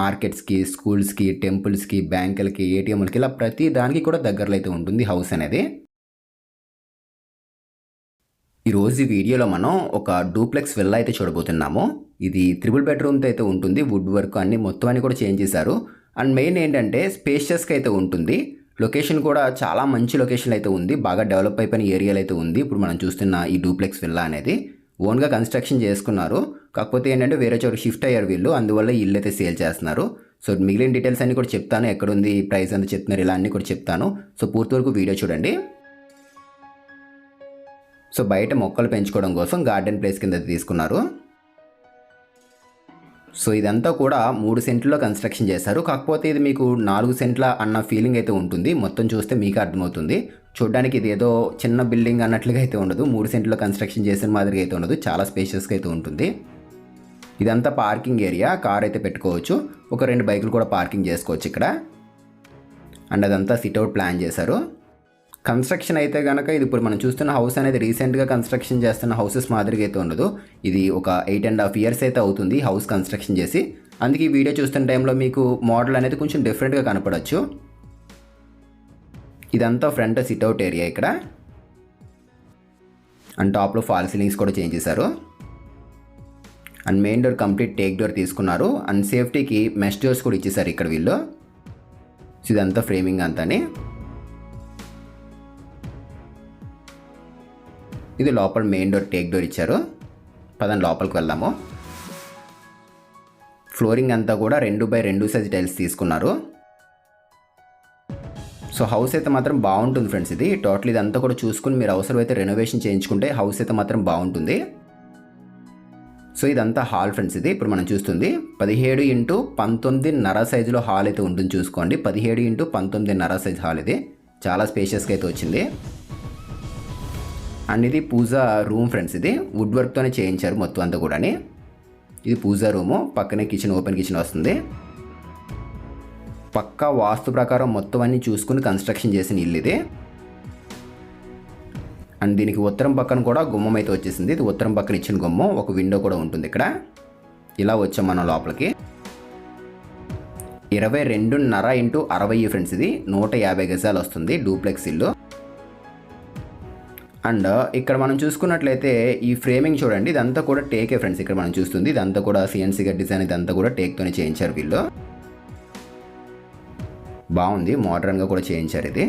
మార్కెట్స్కి స్కూల్స్కి టెంపుల్స్కి బ్యాంకులకి ఏటీఎంలకి ఇలా ప్రతి దానికి కూడా దగ్గరలో అయితే ఉంటుంది హౌస్ అనేది. ఈరోజు ఈ వీడియోలో మనం ఒక డూప్లెక్స్ విల్లా అయితే చూడబోతున్నాము. ఇది త్రిబుల్ బెడ్రూమ్తో అయితే ఉంటుంది. వుడ్ వర్క్ అన్ని మొత్తం అన్ని కూడా చేంజ్ చేశారు. అండ్ మెయిన్ ఏంటంటే స్పేషియస్గా అయితే ఉంటుంది. లొకేషన్ కూడా చాలా మంచి లొకేషన్ అయితే ఉంది. బాగా డెవలప్ అయిపోయిన ఏరియాలో అయితే ఉంది. ఇప్పుడు మనం చూస్తున్న ఈ డూప్లెక్స్ విల్లా అనేది. ఓన్గా కన్స్ట్రక్షన్ చేసుకున్నారు. కాకపోతే ఏంటంటే వేరే చోటు షిఫ్ట్ అయ్యారు వీళ్ళు అందువల్ల ఇల్లు అయితే సేల్ చేస్తున్నారు. సో మిగిలిన డీటెయిల్స్ అన్ని కూడా చెప్తాను ఎక్కడ ఉంది ప్రైస్ ఎంత చెప్తున్నారు ఇలా అన్ని కూడా చెప్తాను. సో పూర్తి వరకు వీడియో చూడండి. సో బయట మొక్కలు పెంచుకోవడం కోసం గార్డెన్ ప్లేస్ కింద తీసుకున్నారు. సో ఇదంతా కూడా మూడు సెంట్లో కన్స్ట్రక్షన్ చేశారు. కాకపోతే ఇది మీకు నాలుగు సెంట్ల అన్న ఫీలింగ్ అయితే ఉంటుంది. మొత్తం చూస్తే మీకు అర్థమవుతుంది. చూడడానికి ఇది ఏదో చిన్న బిల్డింగ్ అన్నట్లుగా అయితే ఉండదు. మూడు సెంట్లో కన్స్ట్రక్షన్ చేసిన మాదిరిగా అయితే ఉండదు. చాలా స్పేషియస్గా అయితే ఉంటుంది. ఇదంతా పార్కింగ్ ఏరియా. కార్ అయితే పెట్టుకోవచ్చు. ఒక రెండు బైకులు కూడా పార్కింగ్ చేసుకోవచ్చు ఇక్కడ. అండ్ అదంతా సిట్అవుట్ ప్లాన్ చేశారు. కన్స్ట్రక్షన్ అయితే కనుక ఇది ఇప్పుడు మనం చూస్తున్న హౌస్ అనేది రీసెంట్గా కన్స్ట్రక్షన్ చేస్తున్న హౌసెస్ మాదిరిగా అయితే ఉండదు. ఇది ఒక ఎయిట్ అండ్ హాఫ్ ఇయర్స్ అయితే అవుతుంది హౌస్ కన్స్ట్రక్షన్ చేసి. అందుకే ఈ వీడియో చూస్తున్న టైంలో మీకు మోడల్ అనేది కొంచెం డిఫరెంట్గా కనపడవచ్చు ఇదంతా ఫ్రంట్ సిట్అవుట్ ఏరియా ఇక్కడ. అండ్ టాప్లో ఫాల్ సీలింగ్స్ కూడా చేంజ్ చేశారు. And main door complete teak door తీసుకున్నారు. అండ్ సేఫ్టీకి మెష్ డోర్స్ కూడా ఇచ్చేసారు ఇక్కడ వీళ్ళు. సో ఇదంతా ఫ్రేమింగ్ అంతానే. ఇది లోపల మెయిన్ డోర్ టేక్ డోర్ ఇచ్చారు. పదండి లోపలికి వెళ్దాము. ఫ్లోరింగ్ అంతా కూడా రెండు బై రెండు సైజ్ టైల్స్ తీసుకున్నారు. సో హౌస్ అయితే మాత్రం బాగుంటుంది ఫ్రెండ్స్ ఇది. టోటల్ ఇదంతా కూడా చూసుకుని మీరు అవసరమైతే రెనోవేషన్ చేయించుకుంటే హౌస్ అయితే మాత్రం బాగుంటుంది. సో ఇదంతా హాల్ ఫ్రెండ్స్ ఇది. ఇప్పుడు మనం చూస్తుంది పదిహేడు ఇంటూ పంతొమ్మిదిన్నర సైజులో హాల్ అయితే ఉంటుంది చూసుకోండి. పదిహేడు ఇంటూ పంతొమ్మిదిన్నర సైజ్ హాల్ ఇది. చాలా స్పేషియస్గా అయితే వచ్చింది. అండ్ ఇది పూజా రూమ్ ఫ్రెండ్స్ ఇది. వుడ్ వర్క్తోనే చేయించారు మొత్తం అంతా కూడా ఇది పూజా రూము. పక్కనే కిచెన్ ఓపెన్ కిచెన్ వస్తుంది. పక్కా వాస్తు ప్రకారం మొత్తం అన్ని చూసుకుని కన్స్ట్రక్షన్ చేసిన ఇల్లు ఇది. అండ్ దీనికి ఉత్తరం పక్కన కూడా గుమ్మం అయితే వచ్చేసింది. ఇది ఉత్తరం పక్కన ఇచ్చిన గుమ్మం. ఒక విండో కూడా ఉంటుంది ఇక్కడ. ఇలా వచ్చాం మనం లోపలికి. ఇరవై రెండున్నర ఇంటూ అరవై ఫ్రెండ్స్ ఇది. నూట యాభై గజాలు వస్తుంది డూప్లెక్స్ ఇల్లు. అండ్ ఇక్కడ మనం చూసుకున్నట్లయితే ఈ ఫ్రేమింగ్ చూడండి. ఇదంతా కూడా టేకే ఫ్రెండ్స్ ఇక్కడ మనం చూస్తుంది. ఇదంతా కూడా సిఎన్సీగా డిజైన్ ఇదంతా కూడా టేక్తోనే చేయించారు వీళ్ళు. బాగుంది. మోడర్న్గా కూడా చేయించారు ఇది.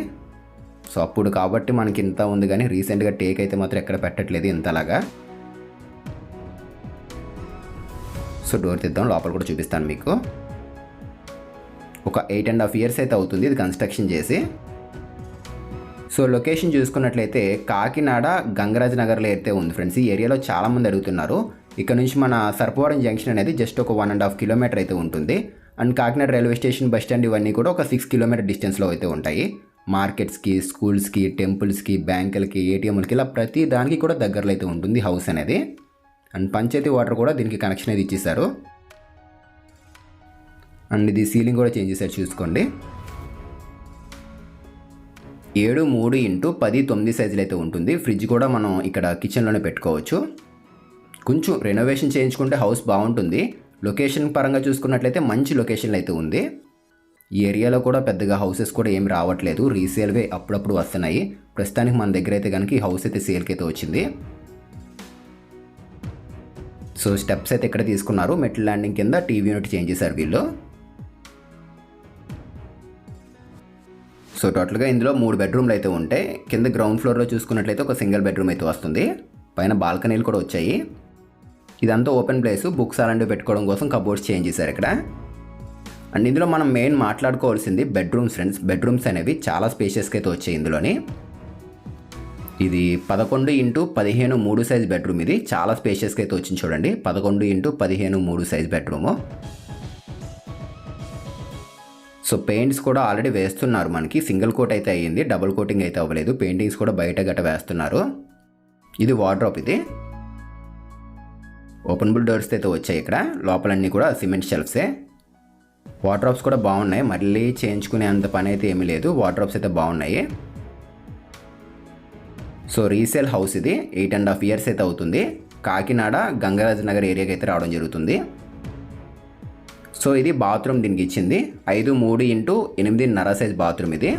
సో అప్పుడు కాబట్టి మనకి ఇంత ఉంది కానీ రీసెంట్గా టేక్ అయితే మాత్రం ఎక్కడ పెట్టట్లేదు ఇంతలాగా. సో డోర్ తీద్దాం లోపల కూడా చూపిస్తాను మీకు. ఒక ఎయిట్ అండ్ హాఫ్ ఇయర్స్ అయితే అవుతుంది ఇది కన్స్ట్రక్షన్ చేసి. సో లొకేషన్ చూసుకున్నట్లయితే కాకినాడ గంగరాజ్ నగర్లో అయితే ఉంది ఫ్రెండ్స్ ఈ ఏరియాలో చాలామంది అడుగుతున్నారు. ఇక్కడ నుంచి మన సర్పవరం జంక్షన్ అనేది జస్ట్ ఒక వన్ అండ్ హాఫ్ కిలోమీటర్ అయితే ఉంటుంది. And Kakinada railway station bus stand ఇవన్నీ కూడా ఒక సిక్స్ కిలోమీటర్ డిస్టెన్స్లో అయితే ఉంటాయి. మార్కెట్స్కి స్కూల్స్కి టెంపుల్స్కి బ్యాంకులకి ఏటీఎంలకి ఇలా ప్రతి దానికి కూడా దగ్గరలో అయితే ఉంటుంది హౌస్ అనేది. అండ్ పంచాయతీ వాటర్ కూడా దీనికి కనెక్షన్ అయితే ఇచ్చేసారు అండ్ ఇది సీలింగ్ కూడా చేంజ్ చేశారు చూసుకోండి. ఏడు మూడు ఇంటూ పది తొమ్మిది సైజులు అయితే ఉంటుంది. ఫ్రిడ్జ్ కూడా మనం ఇక్కడ కిచెన్లోనే పెట్టుకోవచ్చు. కొంచెం రెనోవేషన్ చేయించుకుంటే హౌస్ బాగుంటుంది. లొకేషన్ పరంగా చూసుకున్నట్లయితే మంచి లొకేషన్లో అయితే ఉంది. ఈ ఏరియాలో కూడా పెద్దగా హౌసెస్ కూడా ఏమి రావట్లేదు. రీసేల్వే అప్పుడప్పుడు వస్తున్నాయి. ప్రస్తుతానికి మన దగ్గర అయితే కనుక ఈ హౌస్ అయితే సేల్కి అయితే వచ్చింది. సో స్టెప్స్ అయితే ఇక్కడ తీసుకున్నారు. మెట్ల ల్యాండింగ్ కింద టీవీ యూనిట్ చేంజ్ చేశారు వీళ్ళు. సో టోటల్గా ఇందులో మూడు బెడ్రూమ్లు అయితే ఉంటాయి. కింద గ్రౌండ్ ఫ్లోర్లో చూసుకున్నట్లయితే ఒక సింగిల్ బెడ్రూమ్ అయితే వస్తుంది. పైన బాల్కనీలు కూడా వచ్చాయి. ఇదంతా ఓపెన్ ప్లేస్ బుక్స్ అలాంటివి పెట్టుకోవడం కోసం కబోర్డ్స్ చేంజ్ చేశారు ఇక్కడ. అండ్ ఇందులో మనం మెయిన్ మాట్లాడుకోవాల్సింది బెడ్రూమ్స్ ఫ్రెండ్స్ బెడ్రూమ్స్ అనేవి చాలా స్పేషియస్గా అయితే వచ్చాయి ఇందులోని. ఇది పదకొండు ఇంటూ పదిహేను మూడు సైజ్ బెడ్రూమ్ ఇది. చాలా స్పేషియస్గా అయితే వచ్చింది చూడండి. పదకొండు ఇంటూ పదిహేను మూడు సైజ్ బెడ్రూము సో పెయింట్స్ కూడా ఆల్రెడీ వేస్తున్నారు మనకి. సింగిల్ కోట్ అయితే అయ్యింది. డబుల్ కోటింగ్ అయితే అవ్వలేదు. పెయింటింగ్స్ కూడా బయట గట్ట వేస్తున్నారు. ఇది వార్డ్రోప్ ఇది. ఓపెనబుల్ డోర్స్ అయితే వచ్చాయి ఇక్కడ. లోపలన్నీ కూడా సిమెంట్ షెల్ఫ్సే వాటర్ డ్రాప్స్ కూడా బాగున్నాయి. మళ్ళీ చేయించుకునే అంత పని అయితే ఏమీ లేదు. వాటర్ డ్రాప్స్ అయితే బాగున్నాయి. సో రీసేల్ హౌస్ ఇది. ఎయిట్ అండ్ హాఫ్ ఇయర్స్ అయితే అవుతుంది. కాకినాడ గంగరాజ్ నగర్ ఏరియాకి అయితే రావడం జరుగుతుంది. సో ఇది బాత్రూమ్ దీనికి ఇచ్చింది. ఐదు మూడు ఇంటూ ఎనిమిదిన్నర సైజ్ బాత్రూమ్ ఇది.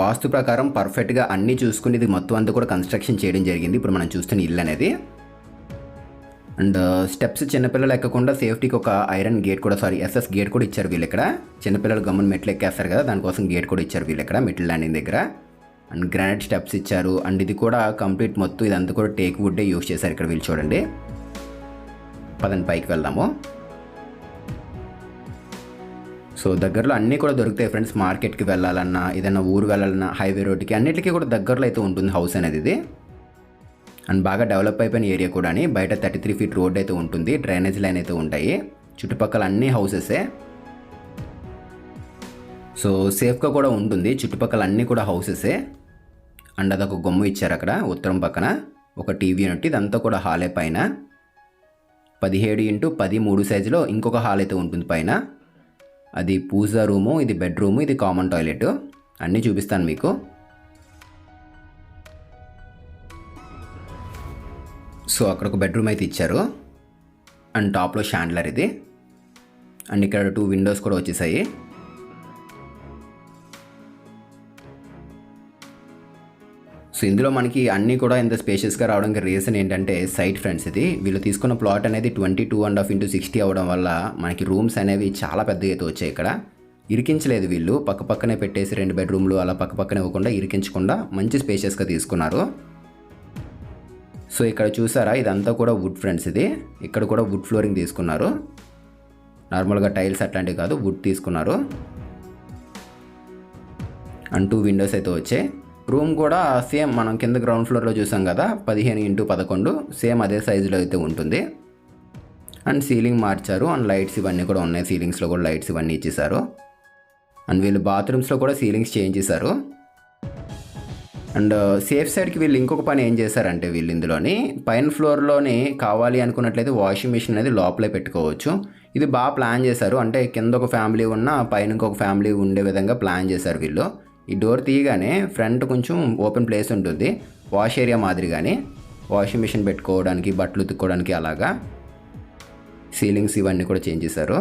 వాస్తు ప్రకారం పర్ఫెక్ట్గా అన్నీ చూసుకుని ఇది మొత్తం అంతా కూడా కన్స్ట్రక్షన్ చేయడం జరిగింది. ఇప్పుడు మనం చూస్తున్న ఇల్లు అనేది. అండ్ uh, స్టెప్స్ చిన్నపిల్లలు ఎక్కకుండా సేఫ్టీకి ఒక ఐరన్ గేట్ కూడా సారీ ఎస్ఎస్ గేట్ కూడా ఇచ్చారు వీళ్ళు ఇక్కడ చిన్నపిల్లలు గమ్మున మెట్లు ఎక్కేస్తారు కదా దానికోసం గేట్ కూడా ఇచ్చారు వీళ్ళు ఇక్కడ మెట్ల ల్యాండింగ్ దగ్గర. అండ్ గ్రానైట్ స్టెప్స్ ఇచ్చారు. అండ్ ఇది కూడా కంప్లీట్ మొత్తం ఇదంతా కూడా టేక్ వుడ్డే యూస్ చేశారు ఇక్కడ వీళ్ళు చూడండి. పదండి పైకి వెళ్దాము. సో దగ్గరలో అన్నీ కూడా దొరుకుతాయి ఫ్రెండ్స్ మార్కెట్కి వెళ్ళాలన్నా ఏదైనా ఊరు వెళ్ళాలన్నా హైవే రోడ్కి అన్నిటికీ కూడా దగ్గరలో అయితే ఉంటుంది హౌస్ అనేది ఇది. అండ్ బాగా డెవలప్ అయిపోయిన ఏరియా కూడా బయట థర్టీ త్రీ ఫీట్ రోడ్ అయితే ఉంటుంది డ్రైనేజ్ లైన్ అయితే ఉంటాయి. చుట్టుపక్కల అన్ని హౌసెసే. సో సేఫ్గా కూడా ఉంటుంది చుట్టుపక్కల అన్నీ కూడా హౌసెసే. అండ్ అదొక గొమ్ము ఇచ్చారు అక్కడ ఉత్తరం పక్కన. ఒక టీవీ యూనిట్ ఇదంతా కూడా హాలే పైన. పదిహేడు ఇంటూ పది మూడు సైజులో ఇంకొక హాల్ అయితే ఉంటుంది పైన. అది పూజా రూము ఇది బెడ్రూము ఇది కామన్ టాయిలెట్. అన్నీ చూపిస్తాను మీకు. సో అక్కడ ఒక బెడ్రూమ్ అయితే ఇచ్చారు. అండ్ టాప్లో షాండ్లర్ ఇది. అండ్ ఇక్కడ టూ విండోస్ కూడా వచ్చేసాయి. సో ఇందులో మనకి అన్నీ కూడా ఇంత స్పేషియస్గా రావడానికి రీజన్ ఏంటంటే సైట్ ఫ్రెండ్స్ ఇది. వీళ్ళు తీసుకున్న ప్లాట్ అనేది twenty two and half into sixty అవ్వడం వల్ల మనకి రూమ్స్ అనేవి చాలా పెద్దగా అయితే వచ్చాయి ఇక్కడ. ఇరికించలేదు వీళ్ళు. పక్కపక్కనే పెట్టేసి రెండు బెడ్రూమ్లు అలా పక్క పక్కనే ఇవ్వకుండా ఇరికించకుండా మంచి స్పేషియస్గా తీసుకున్నారు. సో ఇక్కడ చూసారా? ఇదంతా కూడా వుడ్ ఫ్రెండ్స్ ఇది. ఇక్కడ కూడా వుడ్ ఫ్లోరింగ్ తీసుకున్నారు. నార్మల్గా టైల్స్ అట్లాంటివి కాదు వుడ్ తీసుకున్నారు. అండ్ టూ విండోస్ అయితే వచ్చాయి. రూమ్ కూడా సేమ్ మనం కింద గ్రౌండ్ ఫ్లోర్లో చూసాం కదా పదిహేను ఇంటూ పదకొండు సేమ్ అదే సైజులో అయితే ఉంటుంది. అండ్ సీలింగ్ మార్చారు అండ్ లైట్స్ ఇవన్నీ కూడా ఉన్నాయి సీలింగ్స్లో కూడా లైట్స్ ఇవన్నీ ఇచ్చేసారు అండ్ వీళ్ళు బాత్రూమ్స్లో కూడా సీలింగ్స్ చేంజ్ చేశారు అండ్ uh, సేఫ్ సైడ్కి వీళ్ళు ఇంకొక పని ఏం చేశారంటే వీళ్ళు ఇందులోని పైన ఫ్లోర్లోని కావాలి అనుకున్నట్లయితే వాషింగ్ మిషన్ అనేది లోపలే పెట్టుకోవచ్చు. ఇది బాగా ప్లాన్ చేశారు. అంటే కింద ఒక ఫ్యామిలీ ఉన్న పైన ఇంకొక ఫ్యామిలీ ఉండే విధంగా ప్లాన్ చేశారు వీళ్ళు. ఈ డోర్ తీయగానే ఫ్రంట్ కొంచెం ఓపెన్ ప్లేస్ ఉంటుంది. వాష్ ఏరియా మాదిరిగానే వాషింగ్ మిషన్ పెట్టుకోవడానికి బట్టలు ఉతుక్కోవడానికి అలాగా సీలింగ్స్ ఇవన్నీ కూడా చేంజ్ చేశారు.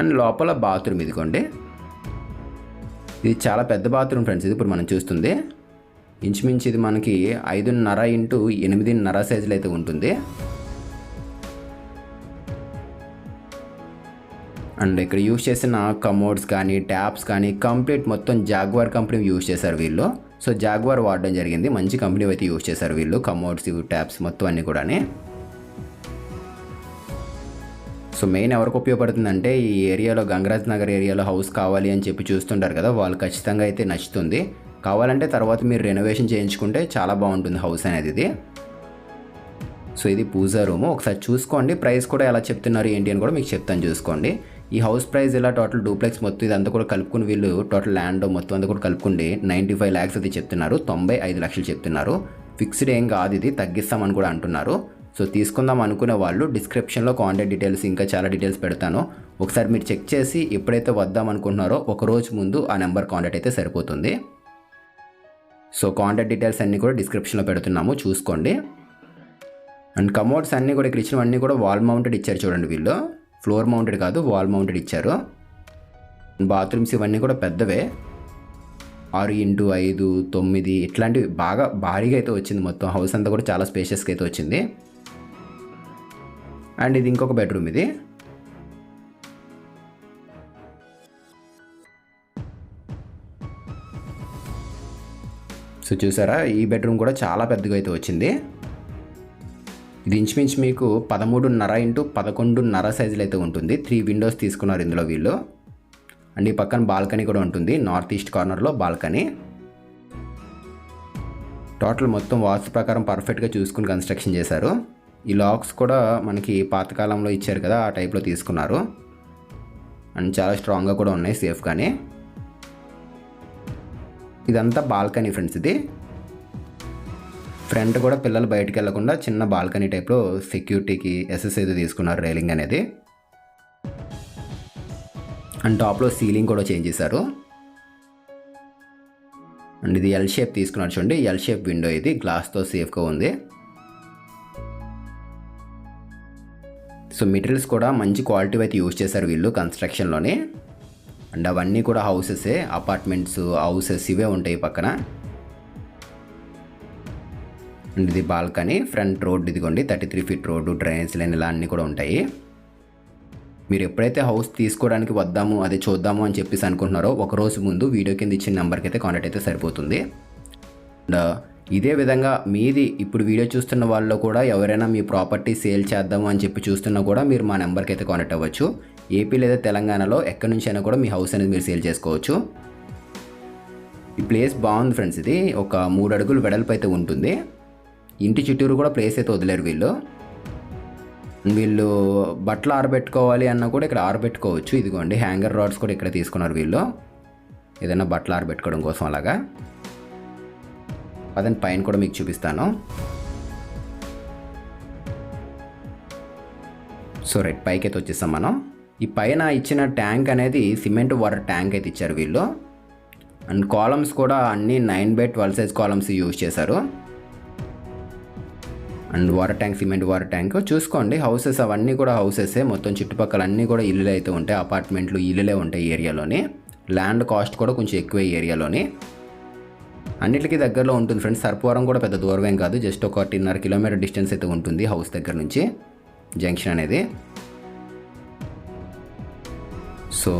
అండ్ లోపల బాత్రూమ్ ఇదిగోండి. ఇది చాలా పెద్ద బాత్రూమ్ ఫ్రెండ్స్ ఇది ఇప్పుడు మనం చూస్తుంది. ఇంచుమించు ఇది మనకి ఐదున్నర ఇంటూ ఎనిమిదిన్నర సైజులు అయితే ఉంటుంది. అండ్ ఇక్కడ యూస్ చేసిన కమోడ్స్ కానీ ట్యాప్స్ కానీ కంప్లీట్ మొత్తం జాగ్వార్ కంపెనీ యూస్ చేశారు వీళ్ళు. సో జాగ్వార్ వాడడం జరిగింది. మంచి కంపెనీ అయితే యూస్ చేశారు వీళ్ళు. కమోడ్స్ ట్యాప్స్ మొత్తం అన్నీ కూడా సో మెయిన్ ఎవరికి ఉపయోగపడుతుందంటే ఈ ఏరియాలో గంగరాజ్ నగర్ ఏరియాలో హౌస్ కావాలి అని చెప్పి చూస్తుంటారు కదా వాళ్ళు ఖచ్చితంగా అయితే నచ్చుతుంది. కావాలంటే తర్వాత మీరు రెనోవేషన్ చేయించుకుంటే చాలా బాగుంటుంది హౌస్ అనేది ఇది. సో ఇది పూజా రూము ఒకసారి చూసుకోండి. ప్రైస్ కూడా ఎలా చెప్తున్నారు ఏంటి అని కూడా మీకు చెప్తాను చూసుకోండి. ఈ హౌస్ ప్రైస్ ఇలా టోటల్ డూప్లెక్స్ మొత్తం ఇదంతా కూడా కలుపుకుని వీళ్ళు టోటల్ ల్యాండ్ మొత్తం అంతా కూడా కలుపుకుండి నైంటీ ఫైవ్ ల్యాక్స్ అది చెప్తున్నారు. తొంభై ఐదు లక్షలు చెప్తున్నారు. ఫిక్స్డ్ ఏం కాదు ఇది. తగ్గిస్తామని కూడా అంటున్నారు. సో తీసుకుందాం అనుకునే వాళ్ళు డిస్క్రిప్షన్లో కాంటాక్ట్ డీటెయిల్స్ ఇంకా చాలా డీటెయిల్స్ పెడతాను. ఒకసారి మీరు చెక్ చేసి ఎప్పుడైతే వద్దాం అనుకుంటున్నారో ఒక రోజు ముందు ఆ నెంబర్ కాంటాక్ట్ అయితే సరిపోతుంది. సో కాంటాక్ట్ డీటెయిల్స్ అన్నీ కూడా డిస్క్రిప్షన్లో పెడుతున్నాము చూసుకోండి. అండ్ కమోడ్స్ అన్నీ కూడా ఇక్కడ ఇచ్చినవన్నీ కూడా వాల్ మౌంటెడ్ ఇచ్చారు చూడండి వీళ్ళు. ఫ్లోర్ మౌంటెడ్ కాదు వాల్ మౌంటెడ్ ఇచ్చారు. బాత్రూమ్స్ ఇవన్నీ కూడా పెద్దవే. ఆరు ఇంటూ ఐదు తొమ్మిది ఇట్లాంటివి బాగా భారీగా అయితే వచ్చింది మొత్తం. హౌస్ అంతా కూడా చాలా స్పేషియస్గా అయితే వచ్చింది. అండ్ ఇది ఇంకొక బెడ్రూమ్ ఇది. సో చూసారా ఈ బెడ్రూమ్ కూడా చాలా పెద్దగా అయితే వచ్చింది. ఇది ఇంచుమించు మీకు పదమూడున్నర ఇంటూ పదకొండున్నర సైజులో అయితే ఉంటుంది. త్రీ విండోస్ తీసుకున్నారు ఇందులో వీళ్ళు. అండ్ ఈ పక్కన బాల్కనీ కూడా ఉంటుంది. నార్త్ ఈస్ట్ కార్నర్లో బాల్కనీ. టోటల్ మొత్తం వాస్తు ప్రకారం పర్ఫెక్ట్గా చూసుకుని కన్స్ట్రక్షన్ చేశారు. ఈ లాక్స్ కూడా మనకి పాతకాలంలో ఇచ్చారు కదా ఆ టైప్లో తీసుకున్నారు. అండ్ చాలా స్ట్రాంగ్గా కూడా ఉన్నాయి సేఫ్గానే ఇదంతా బాల్కనీ ఫ్రెండ్స్ ఇది ఫ్రంట్ కూడా పిల్లలు బయటికి వెళ్ళకుండా చిన్న బాల్కనీ టైప్లో సెక్యూరిటీకి ఎస్ఎస్ అయితే తీసుకున్నారు రైలింగ్ అనేది. అండ్ టాప్లో సీలింగ్ కూడా చేంజ్ చేశారు. అండ్ ఇది ఎల్ షేప్ తీసుకున్నారు చూడండి. ఎల్ షేప్ విండో ఇది. గ్లాస్తో సేఫ్గా ఉంది. సో మెటీరియల్స్ కూడా మంచి క్వాలిటీ అయితే యూజ్ చేశారు వీళ్ళు కన్స్ట్రక్షన్లోని అండ్ అవన్నీ కూడా హౌసెసే అపార్ట్మెంట్స్ హౌసెస్ ఇవే ఉంటాయి పక్కన. అండ్ ఇది బాల్కనీ ఫ్రంట్ రోడ్ ఇదిగోండి thirty three feet road drainage line ఇలా అన్నీ కూడా ఉంటాయి. మీరు ఎప్పుడైతే హౌస్ తీసుకోవడానికి వద్దాము అదే చూద్దాము అని చెప్పేసి అనుకుంటున్నారో ఒక రోజు ముందు వీడియో కింద ఇచ్చిన నెంబర్కి అయితే కాంటాక్ట్ అయితే సరిపోతుంది. అండ్ ఇదే విధంగా మీది ఇప్పుడు వీడియో చూస్తున్న వాళ్ళు కూడా ఎవరైనా మీ ప్రాపర్టీ సేల్ చేద్దాము అని చెప్పి చూస్తున్నా కూడా మీరు మా నెంబర్కి అయితే కాంటాక్ట్ అవ్వచ్చు. ఏపీ లేదా తెలంగాణలో ఎక్కడి నుంచి అయినా కూడా మీ హౌస్ అనేది మీరు సేల్ చేసుకోవచ్చు. ఈ ప్లేస్ బాగుంది ఫ్రెండ్స్ ఇది. ఒక మూడు అడుగులు వెడల్పు అయితే ఉంటుంది. ఇంటి చుట్టూరు కూడా ప్లేస్ అయితే వదిలేరు వీళ్ళు. వీళ్ళు బట్టలు ఆరబెట్టుకోవాలి అన్నా కూడా ఇక్కడ ఆరబెట్టుకోవచ్చు. ఇదిగోండి హ్యాంగర్ రాడ్స్ కూడా ఇక్కడ తీసుకున్నారు వీళ్ళు. ఏదైనా బట్టలు ఆరబెట్టుకోవడం కోసం అలాగా. అదని పైన కూడా మీకు చూపిస్తాను. సో రైట్ పైకి అయితే వచ్చేస్తాం మనం. ఈ పైన ఇచ్చిన ట్యాంక్ అనేది సిమెంట్ వాటర్ ట్యాంక్ అయితే ఇచ్చారు వీళ్ళు. అండ్ కాలమ్స్ కూడా అన్ని nine by twelve size columns use చేశారు. And water tank cement water tank చూసుకోండి. హౌసెస్ అవన్నీ కూడా హౌసెసే. మొత్తం చుట్టుపక్కల అన్నీ కూడా ఇల్లులు అయితే ఉంటాయి. అపార్ట్మెంట్లు ఇల్లులే ఉంటాయి ఏరియాలోని. ల్యాండ్ కాస్ట్ కూడా కొంచెం ఎక్కువ ఏరియాలోని. అన్నిటికీ దగ్గరలో ఉంటుంది ఫ్రెండ్స్. సర్పవరం కూడా పెద్ద దూరమేం కాదు. జస్ట్ ఒకటిన్నర కిలోమీటర్ డిస్టెన్స్ అయితే ఉంటుంది హౌస్ దగ్గర నుంచి జంక్షన్ అనేది. సో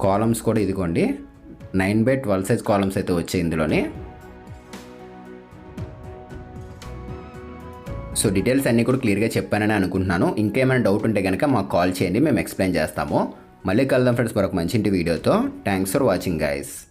కాలమ్స్ కూడా ఇదిగోండి. Nine by twelve size columns అయితే వచ్చాయి ఇందులోని. సో డీటెయిల్స్ అన్నీ కూడా క్లియర్గా చెప్పానని అనుకుంటున్నాను. ఇంకేమైనా డౌట్ ఉంటే కనుక మాకు కాల్ చేయండి మేము ఎక్స్ప్లెయిన్ చేస్తాము. మళ్ళీ కలుద్దాం ఫ్రెండ్స్ మరొక మంచి ఇంటి వీడియోతో. Thanks for watching guys